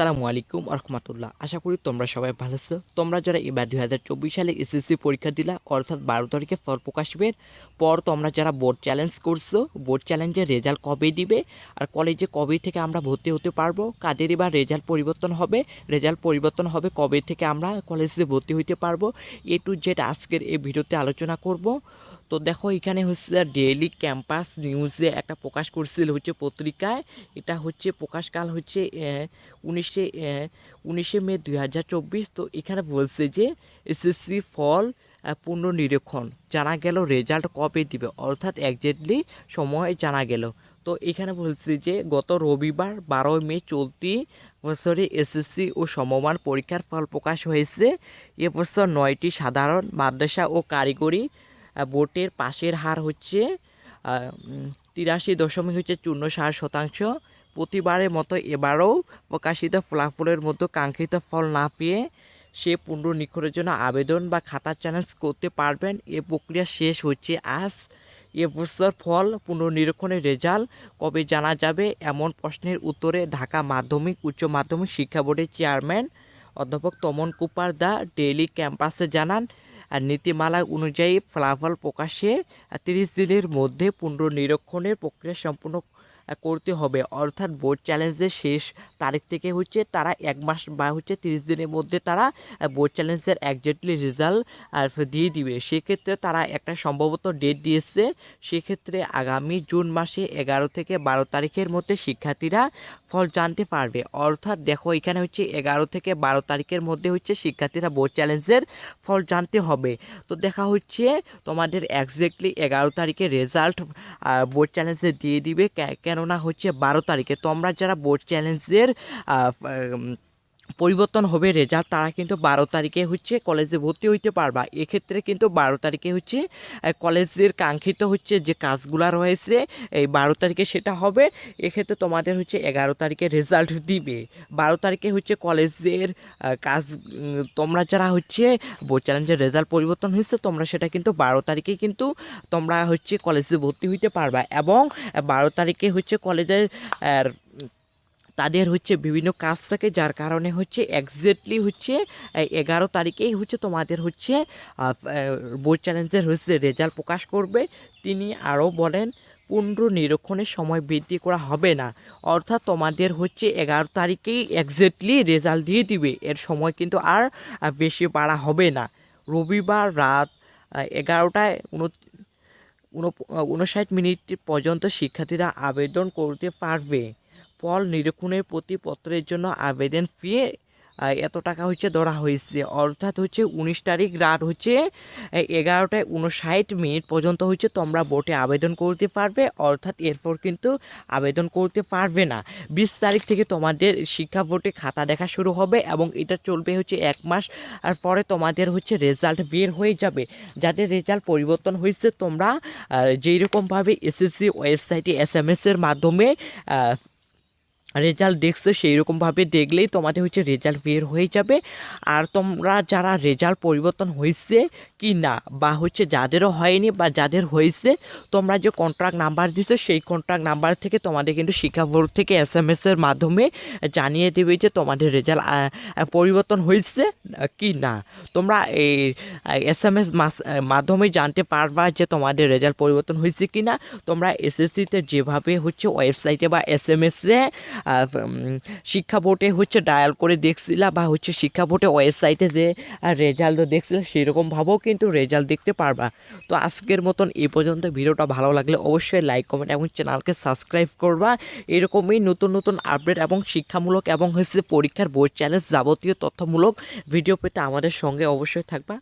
আসসালামু আলাইকুম রহমতুল্লাহ আশা করি তোমরা সবাই ভালো আছো। তোমরা যারা এবার দুই হাজার চব্বিশ সালে এসএসসি পরীক্ষা দিলা, অর্থাৎ বারো তারিখে ফল প্রকাশবের পর তোমরা যারা বোর্ড চ্যালেঞ্জ করছ বোর্ড চ্যালেঞ্জের রেজাল্ট কবে দিবে আর কলেজে কবে থেকে আমরা ভর্তি হতে পারব, কাদের এবার রেজাল্ট পরিবর্তন হবে রেজাল্ট পরিবর্তন হবে কবে থেকে আমরা কলেজে ভর্তি হইতে পারব এ টু জেড আজকের এই ভিডিওতে আলোচনা করব। তো দেখো, এখানে হচ্ছে ডেইলি ক্যাম্পাস নিউজে একটা প্রকাশ করছিল হচ্ছে পত্রিকায়। এটা হচ্ছে প্রকাশকাল হচ্ছে উনিশে উনিশে মে দুই হাজার চব্বিশ। তো এখানে বলছে যে এসএসসি ফল পুনর্নিরীক্ষণ, জানা গেল রেজাল্ট কবে দিবে? অর্থাৎ একজ্যাক্টলি সময় জানা গেল। তো এখানে বলছে যে, গত রবিবার বারো মে চলতি বছরে এসএসসি ও সমমান পরীক্ষার ফল প্রকাশ হয়েছে। এবছর নয়টি সাধারণ মাদ্রাসা ও কারিগরি বোর্ডের পাশের হার হচ্ছে তিরাশি দশমিক হচ্ছে চূন্য ষাট শতাংশ। প্রতিবারের মতো এবারও প্রকাশিত ফলাফলের মধ্যে কাঙ্ক্ষিত ফল না পেয়ে সে পুনর্নিক্ষণের জন্য আবেদন বা খাতা চ্যালেঞ্জ করতে পারবেন। এ প্রক্রিয়া শেষ হচ্ছে আজ। এবছর ফল পুনর্নিরীক্ষণের রেজাল্ট কবে জানা যাবে? এমন প্রশ্নের উত্তরে ঢাকা মাধ্যমিক, উচ্চ মাধ্যমিক শিক্ষা বোর্ডের চেয়ারম্যান অধ্যাপক তমন কুপার দা ডেইলি ক্যাম্পাসে জানান নীতিমালা অনুযায়ী ফলাফল প্রকাশে তিরিশ দিনের মধ্যে পুনর্নিরীক্ষণের প্রক্রিয়া সম্পূর্ণ করতে হবে। অর্থাৎ বোর্ড চ্যালেঞ্জের শেষ তারিখ থেকে হচ্ছে তারা এক মাস বা হচ্ছে তিরিশ দিনের মধ্যে তারা বোর্ড চ্যালেঞ্জের একজ্যাক্টলি রেজাল্ট দিয়ে দিবে। সেক্ষেত্রে তারা একটা সম্ভবত ডেট দিয়েছে। সেক্ষেত্রে আগামী জুন মাসে এগারো থেকে বারো তারিখের মধ্যে শিক্ষার্থীরা ফল জানতে পারবে। অর্থাৎ দেখো, এখানে হচ্ছে এগারো থেকে বারো তারিখের মধ্যে হচ্ছে শিক্ষার্থীরা বোর্ড চ্যালেঞ্জের ফল জানতে হবে। তো দেখা হচ্ছে তোমাদের একজ্যাক্টলি এগারো তারিখে রেজাল্ট বোর্ড চ্যালেঞ্জে দিয়ে দিবে। কেননা হচ্ছে বারো তারিখে তোমরা যারা বোর্ড চ্যালেঞ্জের পরিবর্তন হবে রেজাল্ট তারা কিন্তু বারো তারিখে হচ্ছে কলেজে ভর্তি হইতে পারবা। এক্ষেত্রে কিন্তু বারো তারিখে হচ্ছে কলেজের কাঙ্ক্ষিত হচ্ছে যে কাজগুলো রয়েছে, এই বারো তারিখে সেটা হবে। এক্ষেত্রে তোমাদের হচ্ছে এগারো তারিখে রেজাল্ট দিবে। বারো তারিখে হচ্ছে কলেজের কাজ তোমরা যারা হচ্ছে চ্যালেঞ্জের রেজাল্ট পরিবর্তন হয়েছে, তোমরা সেটা কিন্তু বারো তারিখে কিন্তু তোমরা হচ্ছে কলেজে ভর্তি হইতে পারবা। এবং বারো তারিখে হচ্ছে কলেজের তাদের হচ্ছে বিভিন্ন কাজ থাকে, যার কারণে হচ্ছে এক্স্যাক্টলি হচ্ছে এগারো তারিখেই হচ্ছে তোমাদের হচ্ছে বোর্ড চ্যালেঞ্জের হচ্ছে রেজাল্ট প্রকাশ করবে। তিনি আরও বলেন পুনর্নিরীক্ষণের সময় বৃদ্ধি করা হবে না। অর্থাৎ তোমাদের হচ্ছে এগারো তারিখেই এক্স্যাক্টলি রেজাল্ট দিয়ে দিবে। এর সময় কিন্তু আর বেশি বাড়া হবে না। রবিবার রাত এগারোটায় উন উনষাট মিনিট পর্যন্ত শিক্ষার্থীরা আবেদন করতে পারবে। ফল নিরীক্ষণের প্রতিপত্রের জন্য আবেদন ফি এত টাকা হচ্ছে ধরা হয়েছে। অর্থাৎ হচ্ছে উনিশ তারিখ রাত হচ্ছে এগারোটায় উনষাট মিনিট পর্যন্ত হচ্ছে তোমরা বোর্ডে আবেদন করতে পারবে। অর্থাৎ এরপর কিন্তু আবেদন করতে পারবে না। বিশ তারিখ থেকে তোমাদের শিক্ষা বোর্ডে খাতা দেখা শুরু হবে এবং এটা চলবে হচ্ছে এক মাস। আর পরে তোমাদের হচ্ছে রেজাল্ট বের হয়ে যাবে। যাদের রেজাল্ট পরিবর্তন হয়েছে, তোমরা যেই রকমভাবে এসএসসি ওয়েবসাইটে এস এম এর মাধ্যমে রেজাল্ট দেখছ সেই রকমভাবে দেখলেই তোমাদের হচ্ছে রেজাল্ট বের হয়ে যাবে। আর তোমরা যারা রেজাল্ট পরিবর্তন হয়েছে কি না, বা হচ্ছে যাদেরও হয়নি বা যাদের হয়েছে, তোমরা যে কন্ট্রাক্ট নাম্বার দিছো সেই কন্ট্রাক্ট নাম্বার থেকে তোমাদের কিন্তু শিক্ষা বোর্ড থেকে এস এম এর মাধ্যমে জানিয়ে দেবে যে তোমাদের রেজাল্ট পরিবর্তন হয়েছে কি না। তোমরা এই এস এম এস মাধ্যমে জানতে পারবা যে তোমাদের রেজাল্ট পরিবর্তন হয়েছে কি না। তোমরা এসএসসিতে যেভাবে হচ্ছে ওয়েবসাইটে বা এস এম এসে শিক্ষা বোর্ডে হচ্ছে ডায়াল করে দেখছিলা বা হচ্ছে শিক্ষা বোর্ডে ওয়েবসাইটে যে রেজাল্ট দেখছিলা সেরকমভাবেও কিন্তু রেজাল্ট দেখতে পারবা। তো আজকের মতন এই পর্যন্ত। ভিডিওটা ভালো লাগলে অবশ্যই লাইক কমেন্ট এবং চ্যানেলকে সাবস্ক্রাইব করবা। এরকমই নতুন নতুন আপডেট এবং শিক্ষামূলক এবং হচ্ছে পরীক্ষার বোর্ড চ্যালেঞ্জ যাবতীয় তথ্যমূলক ভিডিও পেতে আমাদের সঙ্গে অবশ্যই থাকবা।